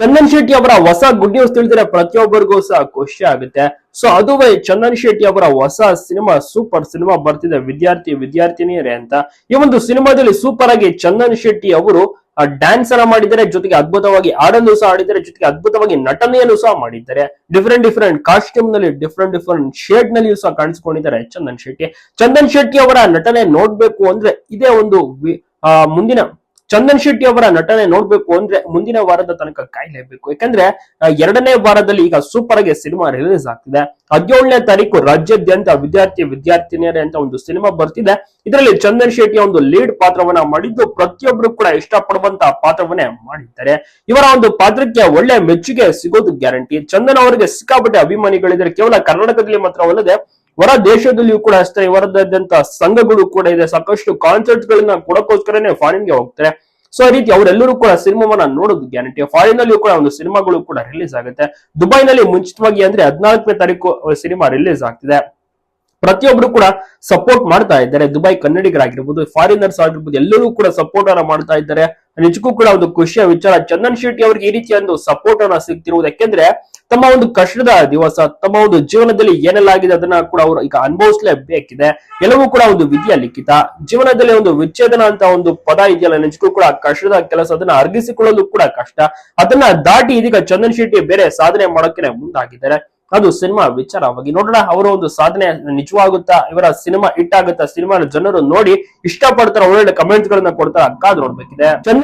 ಚಂದನ್ ಶೆಟ್ಟಿ ಅವರ ಹೊಸ good news ತಿಳಿದ್ರೆ ಪ್ರತಿಯೊಬ್ಬರಿಗೂ ಸಹ ಖುಷಿ ಆಗುತ್ತೆ. ಸೊ ಅದುವೇ ಚಂದನ್ ಶೆಟ್ಟಿ ಅವರ ಹೊಸ ಸಿನಿಮಾ ಸೂಪರ್ ಸಿನಿಮಾ ಬರ್ತಿದೆ. ವಿದ್ಯಾರ್ಥಿ, ವಿದ್ಯಾರ್ಥಿನಿಯರೇ ಅಂತ. ಈ ಒಂದು ಸಿನಿಮಾದಲ್ಲಿ ಸೂಪರ್ ಆಗಿ ಚಂದನ್ ಶೆಟ್ಟಿ ಅವರು ಡ್ಯಾನ್ಸ್ ಅನ್ನ ಮಾಡಿದ್ದಾರೆ. ಜೊತೆಗೆ ಅದ್ಭುತವಾಗಿ ಹಾಡನ್ನು ಸಹ ಆಡಿದ್ದಾರೆ ಜೊತೆಗೆ ಅದ್ಭುತವಾಗಿ ನಟನೆಯನ್ನು ಸಹ ಮಾಡಿದ್ದಾರೆ. ಡಿಫ್ರೆಂಟ್ ಡಿಫ್ರೆಂಟ್ ಕಾಸ್ಟ್ಯೂಮ್ನಲ್ಲಿ ಡಿಫ್ರೆಂಟ್ ಡಿಫ್ರೆಂಟ್ ಶೇಡ್ ನಲ್ಲಿಯೂ ಸಹ ಕಾಣಿಸ್ಕೊಂಡಿದ್ದಾರೆ ಚಂದನ್ ಶೆಟ್ಟಿ. ಚಂದನ್ ಶೆಟ್ಟಿ ಅವರ ನಟನೆ ನೋಡ್ಬೇಕು ಅಂದ್ರೆ ಇದೇ ಒಂದು ಮುಂದಿನ ಚಂದನ್ ಶೆಟ್ಟಿ ಅವರ ನಟನೆ ನೋಡ್ಬೇಕು ಅಂದ್ರೆ ಮುಂದಿನ ವಾರದ ತನಕ ಕಾಯ್ಲೇಬೇಕು. ಯಾಕಂದ್ರೆ ಎರಡನೇ ವಾರದಲ್ಲಿ ಈಗ ಸೂಪರ್ ಆಗಿ ಸಿನಿಮಾ ರಿಲೀಸ್ ಆಗ್ತಿದೆ. ಹದಿನೇಳನೇ ತಾರೀಕು ರಾಜ್ಯಾದ್ಯಂತ ವಿದ್ಯಾರ್ಥಿ, ವಿದ್ಯಾರ್ಥಿನಿಯರೇ ಅಂತ ಒಂದು ಸಿನಿಮಾ ಬರ್ತಿದೆ. ಇದರಲ್ಲಿ ಚಂದನ್ ಶೆಟ್ಟಿ ಒಂದು ಲೀಡ್ ಪಾತ್ರವನ್ನ ಮಾಡಿದ್ದು ಪ್ರತಿಯೊಬ್ರು ಕೂಡ ಇಷ್ಟಪಡುವಂತಹ ಪಾತ್ರವನ್ನೇ ಮಾಡಿದ್ದಾರೆ. ಇವರ ಒಂದು ಪಾತ್ರಕ್ಕೆ ಒಳ್ಳೆ ಮೆಚ್ಚುಗೆ ಸಿಗೋದು ಗ್ಯಾರಂಟಿ. ಚಂದನ್ ಅವರಿಗೆ ಸಿಕ್ಕಾಪಟ್ಟೆ ಅಭಿಮಾನಿಗಳಿದ್ದಾರೆ. ಕೇವಲ ಕರ್ನಾಟಕದಲ್ಲಿ ಮಾತ್ರವಲ್ಲದೆ ಹೊರ ದೇಶದಲ್ಲಿಯೂ ಕೂಡ ಅಷ್ಟೇ ಇವರದ್ದಾದಂತ ಸಂಘಗಳು ಕೂಡ ಇದೆ. ಸಾಕಷ್ಟು ಕಾನ್ಸರ್ಟ್ ಗಳನ್ನ ಕೊಡಕ್ಕೋಸ್ಕರನೇ ಫಾರಿನ್ಗೆ ಹೋಗ್ತಾರೆ. ಸೊ ಈ ರೀತಿ ಅವರೆಲ್ಲರೂ ಕೂಡ ಸಿನಿಮಾವನ್ನ ನೋಡೋದು ಗ್ಯಾರಂಟಿ ಫಾರಿನ್ ನಲ್ಲಿಯೂ ಕೂಡ ಒಂದು ಸಿನಿಮಾಗಳು ಕೂಡ ರಿಲೀಸ್ ಆಗುತ್ತೆ. ದುಬೈನಲ್ಲಿ ಮುಂಚಿತವಾಗಿ ಅಂದ್ರೆ ಹದಿನಾಲ್ಕನೇ ತಾರೀಕು ಸಿನಿಮಾ ರಿಲೀಸ್ ಆಗ್ತಿದೆ. ಪ್ರತಿಯೊಬ್ರು ಕೂಡ ಸಪೋರ್ಟ್ ಮಾಡ್ತಾ ಇದ್ದಾರೆ. ದುಬೈ ಕನ್ನಡಿಗರಾಗಿರ್ಬೋದು ಫಾರಿನರ್ಸ್ ಆಗಿರ್ಬೋದು, ಎಲ್ಲರೂ ಕೂಡ ಸಪೋರ್ಟ್ ಅನ್ನ ಮಾಡ್ತಾ ಇದ್ದಾರೆ. ನಿಜಕ್ಕೂ ಕೂಡ ಒಂದು ಖುಷಿಯ ವಿಚಾರ. ಚಂದನ್ ಶೆಟ್ಟಿ ಅವರಿಗೆ ಈ ರೀತಿಯ ಒಂದು ಸಪೋರ್ಟ್ ಅನ್ನ ಸಿಗ್ತಿರುವುದು ಯಾಕೆಂದ್ರೆ ತಮ್ಮ ಒಂದು ಕಷ್ಟದ ದಿವಸ, ತಮ್ಮ ಒಂದು ಜೀವನದಲ್ಲಿ ಏನೆಲ್ಲ ಆಗಿದೆ ಅದನ್ನ ಕೂಡ ಅವರು ಈಗ ಅನುಭವಿಸಲೇಬೇಕಿದೆ. ಎಲ್ಲವೂ ಕೂಡ ಒಂದು ವಿಧಿಯ ಲಿಖಿತ. ಜೀವನದಲ್ಲಿ ಒಂದು ವಿಚ್ಛೇದನ ಅಂತ ಒಂದು ಪದ ಇದೆಯಲ್ಲ, ನಿಜಕ್ಕೂ ಕೂಡ ಕಷ್ಟದ ಕೆಲಸ ಅದನ್ನ ಅರ್ಗಿಸಿಕೊಳ್ಳಲು ಕೂಡ ಕಷ್ಟ. ಅದನ್ನ ದಾಟಿ ಇದೀಗ ಚಂದನ್ ಶೆಟ್ಟಿ ಬೇರೆ ಸಾಧನೆ ಮಾಡೋಕೆ ಮುಂದಾಗಿದ್ದಾರೆ. ಅದು ಸಿನಿಮಾ ವಿಚಾರವಾಗಿ ನೋಡೋಣ. ಅವರ ಒಂದು ಸಾಧನೆ ನಿಜವಾಗುತ್ತಾ, ಇವರ ಸಿನಿಮಾ ಹಿಟ್ ಆಗುತ್ತಾ ಸಿನಿಮಾ ಜನರು ನೋಡಿ ಇಷ್ಟಪಡ್ತಾರೆ, ಒಳ್ಳೊಳ್ಳೆ ಕಮೆಂಟ್ಸ್ ಗಳನ್ನ ಕೊಡ್ತಾರೆ ಕಾದ್ ನೋಡ್ಬೇಕಿದೆ.